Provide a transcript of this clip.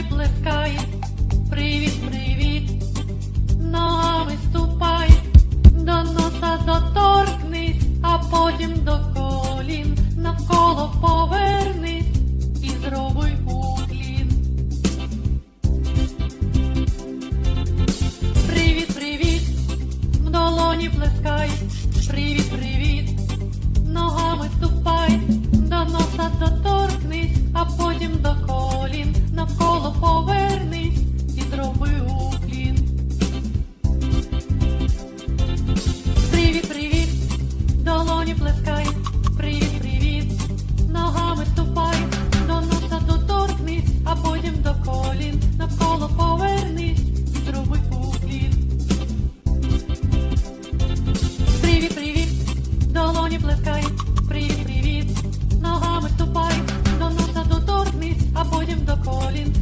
серці плескає, привіт, привіт, ногами ступай, до носа доторкнись, а потім до колін. Навколо повернись і зробуй уклін. Привіт, привіт, в долоні плескай, привіт, привіт. falling.